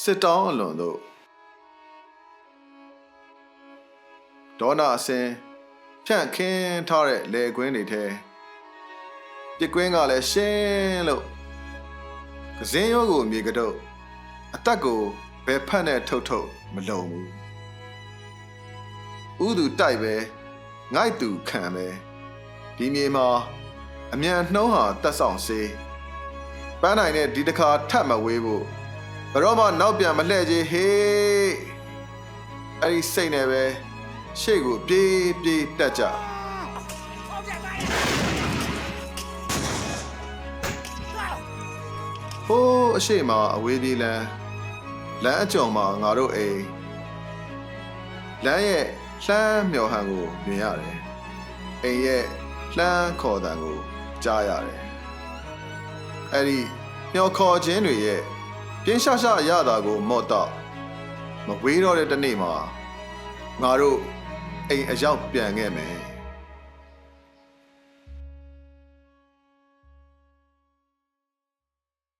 စစ်တောင်းအလွန်တို့ဒေါနာအစင်ဖြန့်ခင်းထားတဲ့လေကွင်းတွေထဲပြစ်ကွင်းကလည်းရှင်းလို့ကစင်းရောကိုမြေကတော့အသက်ကိုဘယ်ဖက်နဲ့ထုတ်ထုတ်မလုံဘူးဥသူတိုက်ပဲငိုက်သူခံပဲဒီမြေမှာအမြန်နှုံးဟာတက်ဆောင်စေးပန်းနိုင်နဲ့ဒီတစ်ခါထပ်မဝေးဖို့ ဘယ်တော့မှနောက်ပြန်မလှည့်ကြီးဟေးအဲ့ဒီစိတ်နဲ့ပဲရှေ့ကိုပြေးပြေးတက်ကြဟိုးအရှိမအဝေးပြေးလမ်းလမ်းအကျော်မှာငါတို့အိမ်လမ်းရဲ့လှမ်းမြော်ဟန်ကိုမြင်ရတယ်အိမ်ရဲ့လှမ်းခေါ်တံကိုကြားရတယ်အဲ့ဒီမျော်ခေါ်ခြင်းတွေရဲ့ ပြင်းရှာရှာရတာကိုမော့တော့မဝေးတော့တဲ့တစ်နေ့မှာငါတို့အိမ်အရောက်ပြန်ခဲ့မယ်